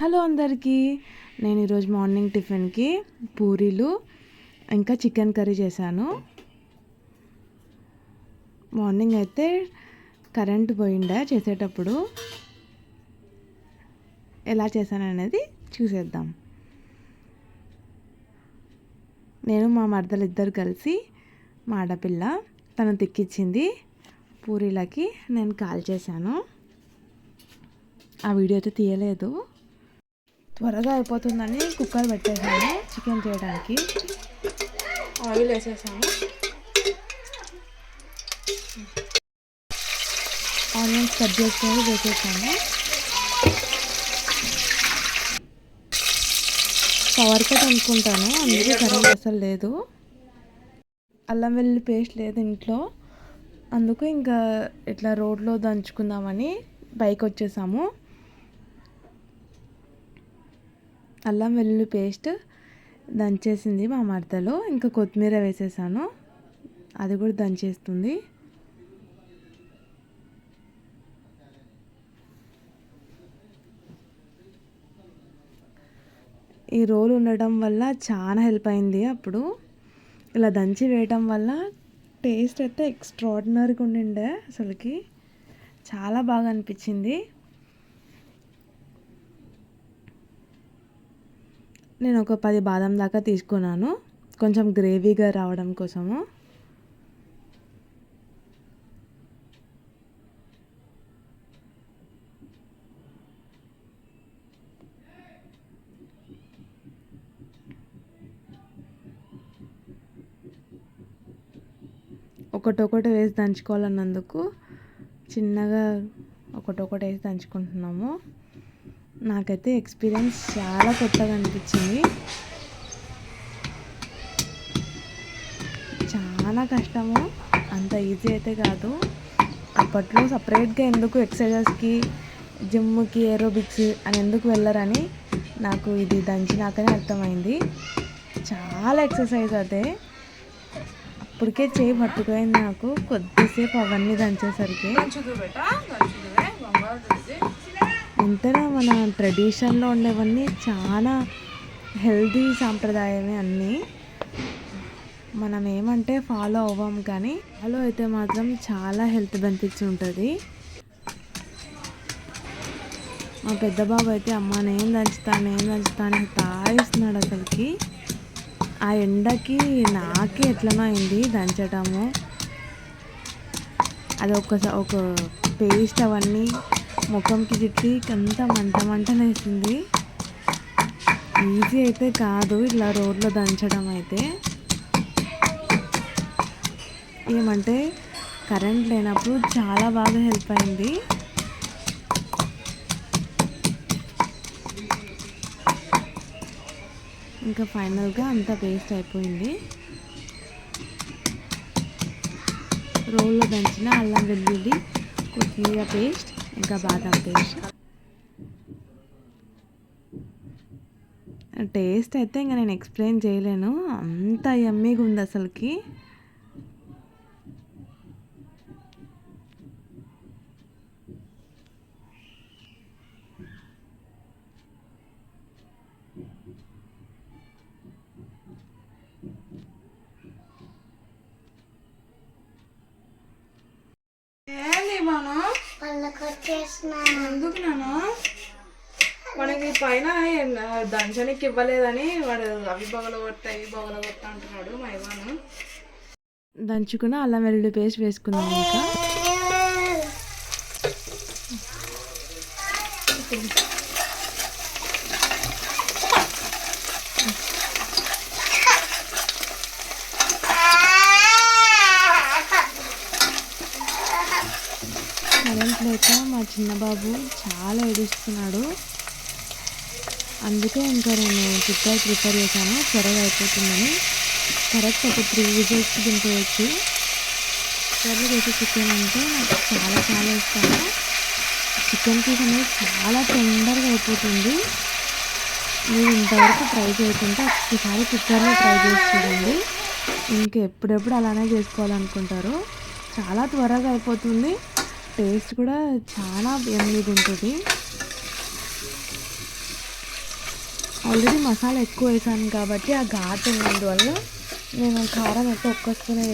Hello అందరికీ. నేను ఈరోజు మార్నింగ్ టిఫిన్కి పూరీలు ఇంకా చికెన్ కర్రీ చేశాను. మార్నింగ్ అయితే కరెంట్ పోయిండే చేసేటప్పుడు? ఎలా చేశాను అనేది చూసేద్దాం. నేను మా మరదలు ఇద్దరు కలిసి మా ఆడపిల్ల తను తిక్కిచ్చింది పూరీలకి నేను కాల్ చేశాను. ఆ వీడియో అయితే తీయలేదు. త్వరగా అయిపోతుందని కుక్కర్ పెట్టేసాను చికెన్ చేయడానికి. ఆయిల్ వేసేసాను ఆనియన్స్ కట్ చేసుకొని వేసేసాను పవర్ కట్ అనుకుంటాను అందుకే కరెంట్ అసలు లేదు. అల్లం వెల్లుల్లి పేస్ట్ లేదు ఇంట్లో. అందుకు ఇంకా ఇట్లా రోడ్లో దంచుకుందామని బైక్ వచ్చేసాము. అల్లం వెల్లుల్లి పేస్ట్ దంచేసింది మా మడతలో ఇంకా కొత్తిమీర వేసేసాను. అది కూడా దంచేస్తుంది. ఈ రోల్ ఉండటం వల్ల చాలా హెల్ప్ అయింది అప్పుడు. ఇలా దంచి వేయటం వల్ల టేస్ట్ అయితే ఎక్స్ట్రాడినరీగా ఉండిండే అసలుకి. చాలా బాగా అనిపించింది. నేను ఒక పది బాదం దాకా తీసుకున్నాను. కొంచెం గ్రేవీగా రావడం కోసము. ఒకటొకటి వేసి దంచుకోవాలన్నందుకు చిన్నగా ఒకటొకటి వేసి దంచుకుంటున్నాము. నాకైతే ఎక్స్పీరియన్స్ చాలా కొత్తగా అనిపించింది. చాలా కష్టము అంత ఈజీ అయితే కాదు. అప్పట్లో సపరేట్గా ఎందుకు ఎక్సర్సైజెస్కి జిమ్కి ఏరోబిక్స్ అని ఎందుకు వెళ్ళరని నాకు ఇది దంచినాకనే అర్థమైంది. చాలా ఎక్సర్సైజ్ అదే. అప్పటికే చేయి పట్టుకోయింది నాకు. కొద్దిసేపు అవన్నీ దంచేసరికి. ఎంతైనా మన ట్రెడిషన్లో ఉండేవన్నీ చాలా హెల్దీ సాంప్రదాయమే అన్నీ. మనం ఏమంటే ఫాలో అవ్వం కానీ ఫాలో అయితే మాత్రం చాలా హెల్త్ బెనిఫిట్స్ ఉంటుంది. మా పెద్ద బాబు అయితే అమ్మ నేను దంచుతాను నేను దంచుతాను తాగిస్తున్నాడు అసలుకి. ఆ ఎండకి నాకే ఎట్లనో అయింది దంచటము. అది ఒక ఒక పేస్ట్ అవన్నీ ముఖంకి తిట్టి అంతా మంట మంట వేసింది. ఈజీ అయితే కాదు ఇట్లా రోడ్లో దంచడం అయితే. ఏమంటే కరెంట్ లేనప్పుడు చాలా బాగా హెల్ప్ అయింది. ఇంకా ఫైనల్గా అంతా పేస్ట్ అయిపోయింది. రోల్లో దంచిన అల్లం వెల్లుల్లి కొత్తిమీర పేస్ట్ ఇంకా బాదం పేస్ట్ టేస్ట్ అయితే ఇంకా నేను ఎక్స్ప్లెయిన్ చేయలేను. అంత ఎమ్మీగా ఉంది అసలుకి. ఏంది మనం? ఎందుకు మనకి పైన దంచనికి ఇవ్వలేదని వాడు అవి బొగలగొట్ట ఇవి బొగలగొట్ట అంటున్నాడు మా ఇవ్వను దంచుకున్న అల్లం వెల్లుల్లి పేస్ట్ వేసుకుందాం ఇంకా కరెంట్ లేక మా చిన్న బాబు చాలా ఏడుస్తున్నాడు. అందుకే ఇంకా నేను కుక్కర్ ప్రిపేర్ చేశాను. త్వరగా అయిపోతుందని. కరెక్ట్ ఒక త్రీ విజిల్స్కి దింపవచ్చు త్వరగా చేసే చికెన్ అంటే నాకు చాలా చాలా ఇష్టము. చికెన్ పీస్ అనేది చాలా తొందరగా అయిపోతుంది. మీరు ఇంతవరకు ట్రై చేయకుండా ఒక్కసారి కుక్కర్లో ట్రై చేసి చూడండి. ఇంకా ఎప్పుడెప్పుడు అలానే చేసుకోవాలనుకుంటారు. చాలా త్వరగా అయిపోతుంది. టేస్ట్ కూడా చాలా ఎమ్మిగా ఉంటుంది ఆల్రెడీ మసాలా ఎక్కువ వేసాను కాబట్టి ఆ ఘాటు ఉన్నందువల్ల నేను కారం అయితే ఒక్క స్పూనే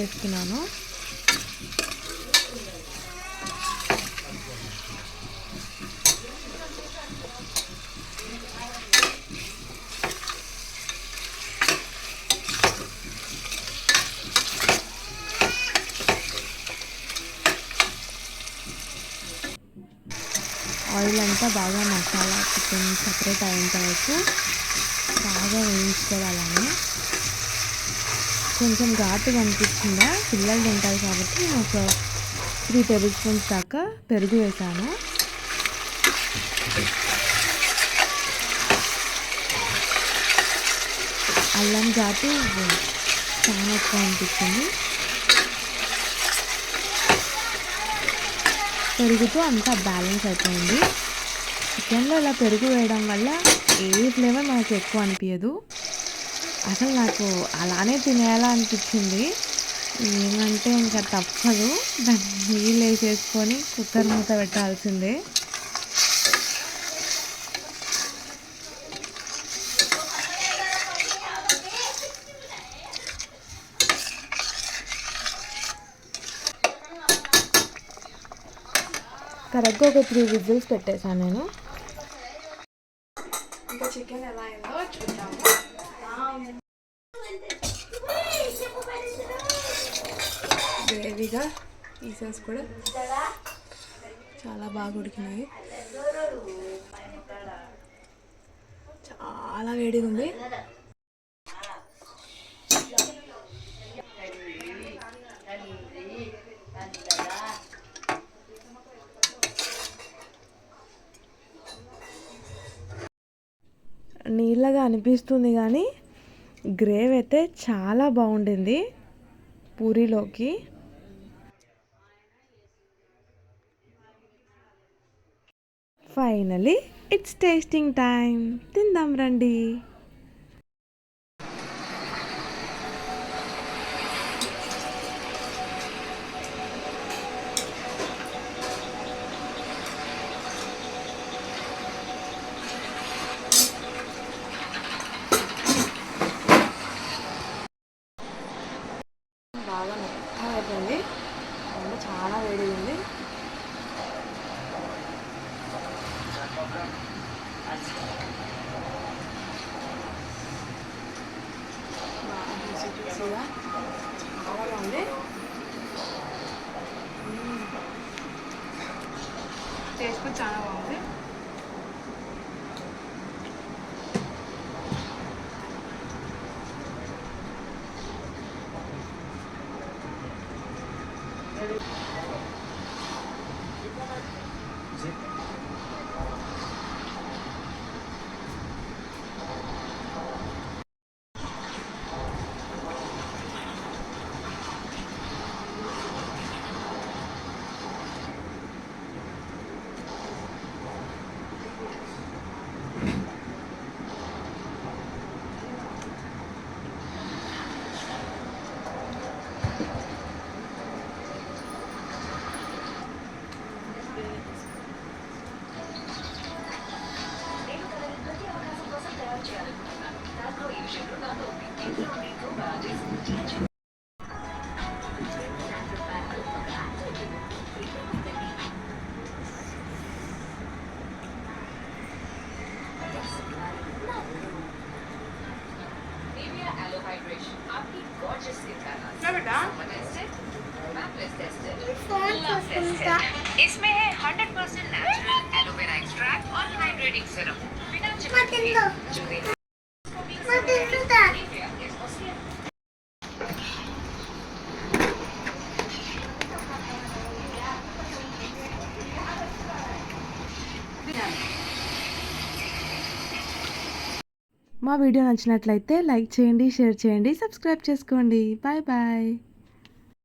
ఆయిల్ అంతా బాగా మసాలా చికెన్ సపరేట్ అయ్యేంత వరకు బాగా వేయించుకోవాలని. కొంచెం ఘాటుగా అనిపించిందా పిల్లలు తింటారు కాబట్టి నేను ఒక త్రీ టేబుల్ స్పూన్స్ దాకా పెరుగు వేసాను. అల్లం ఘాటు చాలా ఎక్కువ అనిపించింది. పెరుగుతో అంతా బ్యాలెన్స్ అయిపోయింది. చికెన్లో ఇలా పెరుగు వేయడం వల్ల ఏ ఫ్లేవర్ మనకు ఎక్కువ అనిపించదు అసలు నాకు అలానే తినేయాలా అనిపించింది. ఏమంటే ఇంకా తప్పదు. దాన్ని నీళ్ళు వేసేసుకొని కుక్కర్ మూత పెట్టాల్సిందే. కరెక్ట్గా ఒక త్రీ విజిల్స్ పెట్టేశాను నేను. ఇంకా చికెన్ ఎలా అయిందో చూద్దాము. గ్రేవీగా పీసెస్ కూడా చాలా బాగా ఉడికినాయి. చాలా వేడిగా ఉంది. నీళ్ళగా అనిపిస్తుంది కానీ గ్రేవ్ అయితే చాలా బాగుండింది పూరీలోకి. ఫైనలీ ఇట్స్ టేస్టింగ్ టైం తిందాం రండి బాగా మెత్తగా అయిపోయింది అంటే చాలా వేడిగా ఉంది బాగా జ్యూసీ జ్యూసీగా చాలా బాగుంది టేస్ట్ కూడా చాలా బాగుంది इसमें है 100% नेचुरल एलोवेरा एक्सट्रैक्ट और हाइड्रेटिंग सिरम बिना మా వీడియో నచ్చినట్లయితే లైక్ చేయండి షేర్ చేయండి సబ్స్క్రైబ్ చేసుకోండి. Bye bye.